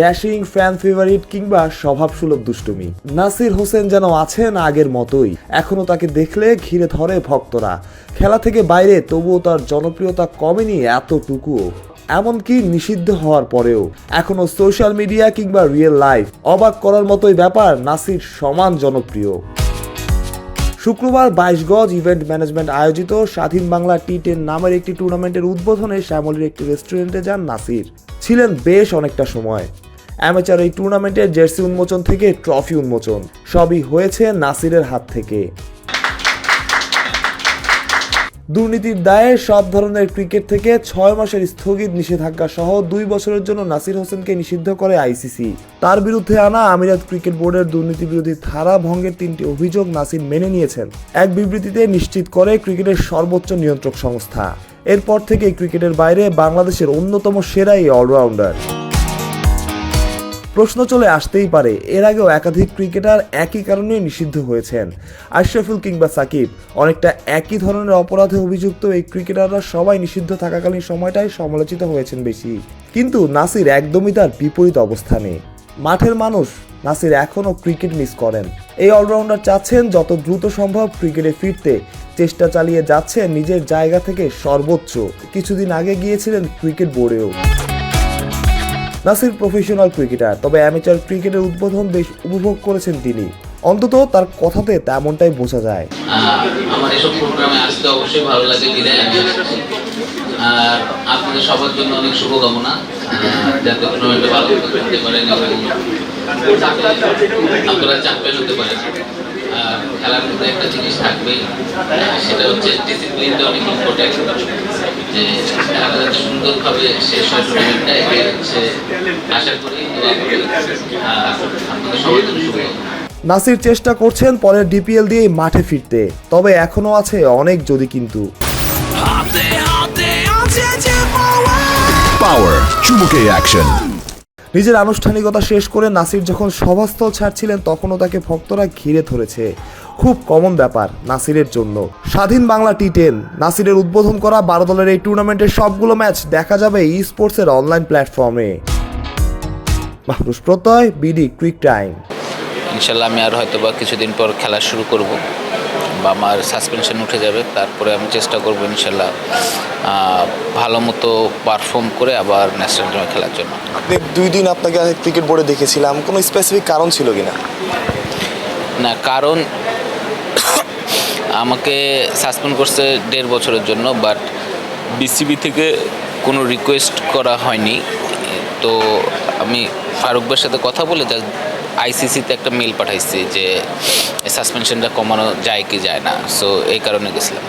Dashing, fan favourite কিংবা স্বভাবসুলভ দুষ্টুমি। নাসির হোসেন যেন আছেন আগের মতোই, এখনও তাকে দেখলে ঘিরে ধরে ভক্তরা। খেলা থেকে বাইরে তবুও তার জনপ্রিয়তা কমেনি এতটুকুও। এমনকি নিষিদ্ধ হওয়ার পরেও, এখনও সোশ্যাল মিডিয়া কিংবা রিয়েল লাইফ অবাক করার মতোই ব্যাপার নাসির সমান জনপ্রিয়। শুক্রবার বাইশ গজ ইভেন্ট ম্যানেজমেন্ট আয়োজিত স্বাধীন বাংলা টি টেন নামের একটি টুর্নামেন্টের উদ্বোধনে শ্যামলীর একটি রেস্টুরেন্টে যান নাসির। ছিলেন বেশ অনেকটা সময়। অ্যামেচার এই টুর্নামেন্টের জার্সি উন্মোচন থেকে ট্রফি উন্মোচন। সবই হয়েছে নাসিরের হাত থেকে। দুর্নীতির দায়ে সব ধরনের ক্রিকেট থেকে ছয় মাসের স্থগিত নিষেধাজ্ঞা সহ দুই বছরের জন্য নাসির হোসেনকে নিষিদ্ধ করে আইসিসি। তার বিরুদ্ধে আনা আমিরাত ক্রিকেট বোর্ডের দুর্নীতি বিরোধী ধারা ভঙ্গের তিনটি অভিযোগ নাসির মেনে নিয়েছেন। এক বিবৃতিতে নিশ্চিত করে ক্রিকেটের সর্বোচ্চ নিয়ন্ত্রক সংস্থা। এরপর থেকে ক্রিকেটের বাইরে বাংলাদেশের অন্যতম সেরা এই অলরাউন্ডার প্রশ্ন চলে আসতেই পারে, এর আগেও একাধিক ক্রিকেটার একই কারণে নিষিদ্ধ হয়েছেন। আশরাফুল কিংবা সাকিব, অনেকটা একই ধরনের অপরাধে অভিযুক্ত এই ক্রিকেটাররা সবাই নিষিদ্ধ থাকাকালীন সময়টাই সমালোচিত হয়েছেন বেশি। কিন্তু নাসির একদমই তার বিপরীত অবস্থানে। মাঠের মানুষ নাসির এখনও ক্রিকেট মিস করেন। এই অলরাউন্ডার চাচ্ছেন যত দ্রুত সম্ভব ক্রিকেটে ফিরতে। চেষ্টা চালিয়ে যাচ্ছেন নিজের জায়গা থেকে সর্বোচ্চ। কিছুদিন আগে গিয়েছিলেন ক্রিকেট বোর্ডেও। নাসির প্রফেশনাল ক্রিকেটার, তবে অ্যামেচার ক্রিকেটের উদ্বোধন বেশ উপভোগ করেছেন তিনি। অন্তত তার কথাতে তেমনটাই বোঝা যায়। আমার এসব প্রোগ্রামে আসতে অবশ্যই ভালো লাগে বিদায় আর আপনাদের সবার জন্য অনেক শুভকামনা। যাতে টুর্নামেন্টে ভালো করতে পারেন আপনারা চ্যাম্পিয়ন হতে পারেন। খেলার মধ্যে একটা জিনিস থাকবেই সেটা হচ্ছে ডিসিপ্লিনটা অনেক ইম্পর্টেন্ট যে সুন্দরভাবে শেষ হয় টুর্নামেন্টটা এটাই হচ্ছে আশা করি দোয়া আপনাদের জন্য শুভকামনা নাসির চেষ্টা করছেন পরের ডিপিএল দিয়েই মাঠে ফিরতে তবে এখনও আছে অনেক যদি কিন্তু। Power চুমুকে অ্যাকশন নিজের আনুষ্ঠানিকতা শেষ করে নাসির যখন সভাস্থল ছাড়ছিলেন তখনও তাকে ভক্তরা ঘিরে ধরেছে। খুব কমন ব্যাপার নাসিরের জন্য। স্বাধীন বাংলা টি টেন নাসিরের উদ্বোধন করা বারো দলের এই টুর্নামেন্টের সবগুলো ম্যাচ দেখা যাবে ই স্পোর্টসের অনলাইন প্ল্যাটফর্মে মাহরুষ প্রত্যয় বিডি কুইক টাইম ইনশাল্লাহ আমি আর হয়তো বা কিছুদিন পর খেলা শুরু করব। বা আমার সাসপেনশন উঠে যাবে তারপরে আমি চেষ্টা করব ইনশাল্লাহ ভালো মতো পারফর্ম করে আবার ন্যাশনাল টিমে খেলার জন্য। দুই দিন আপনাকে ক্রিকেট বোর্ডে দেখেছিলাম কোনো স্পেসিফিক কারণ ছিল কিনা? না কারণ আমাকে সাসপেন্ড করছে দেড় বছরের জন্য বাট বিসিবি থেকে কোনো রিকোয়েস্ট করা হয়নি। তো আমি ফারুকবের সাথে কথা বলে যা আইসিসিতে একটা মেল পাঠাইছি যে সাসপেনশনটা কমানো যায় কি যায় না। সো এই কারণে গেছিলাম।